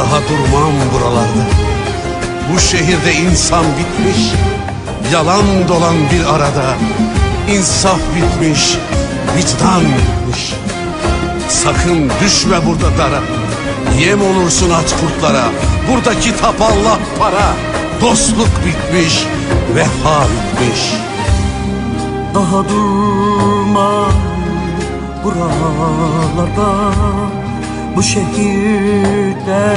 durmam buralarda. Bu şehirde insan bitmiş Yalan dolan bir arada İnsaf bitmiş Vicdan bitmiş. Sakın düşme burada dara. Yem olursun aç kurtlara. Burada kitap para. Dostluk bitmiş Vefa bitmiş. Daha durma buralarda Bu şehirde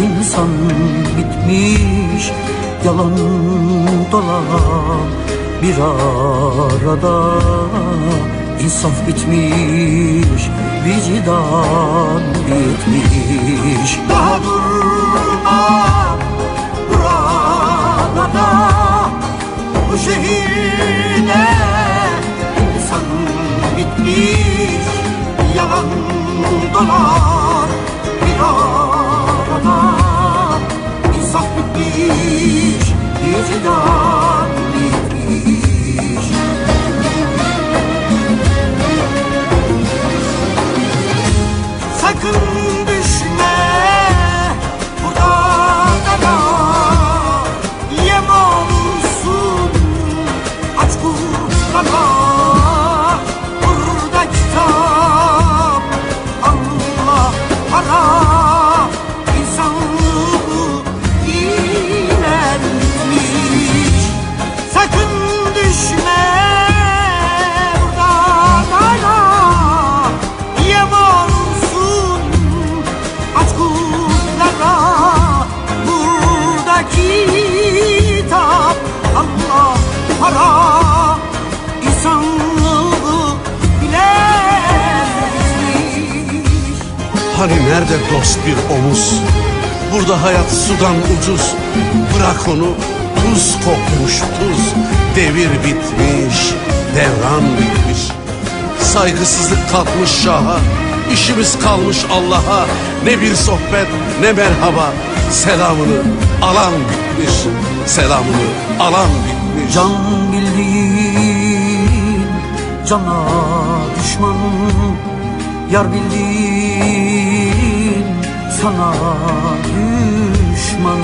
insan bitmiş Yalan dolan bir arada. İnsaf bitmiş, vicdan bitmiş. Daha durma buralarda Bu şehirde insan bitmiş Yalan dolan bir arada İnsaf bitmiş, vicdan bitmiş. Sakın düşme buradan Yem olsun aç kurtlara para insanlığı bilermiş Hani nerede dost bir omuz? Burada hayat sudan ucuz. Bırak onu tuz kokmuş tuz. Devir bitmiş Devran bitmiş. Saygısızlık kalkmış şaha. İşimiz kalmış Allah'a. Ne bir sohbet ne merhaba. Selamını alan bitmiş Selamını alan bitmiş Can bildiğin cana düşman Yar bildiğin sana düşman.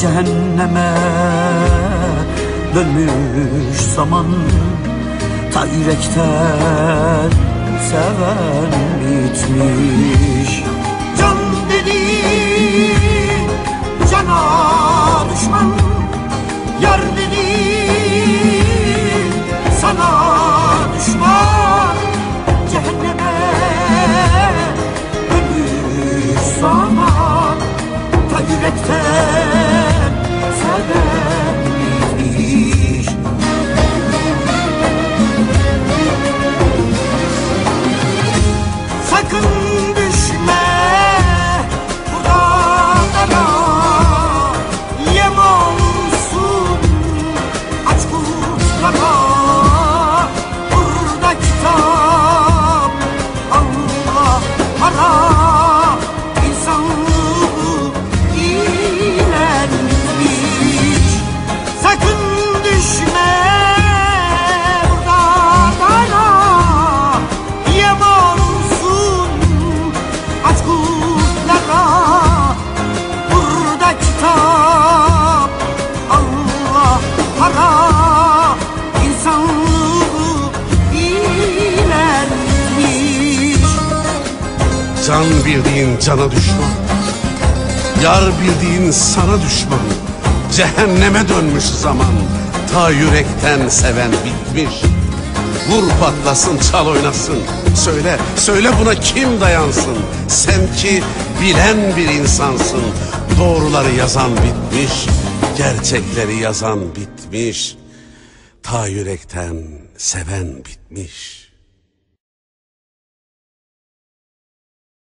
Cehenneme dönmüş zaman Ta yürekten seven bitmiş Can bildiğin cana düşman. Yar bildiğin sana düşman. Cehenneme dönmüş zaman Ta yürekten seven bitmiş. Vur patlasın çal oynasın. Söyle söyle buna kim dayansın? Sen ki bilen bir insansın. Doğruları yazan bitmiş Gerçekleri yazan bitmiş. Ta yürekten seven bitmiş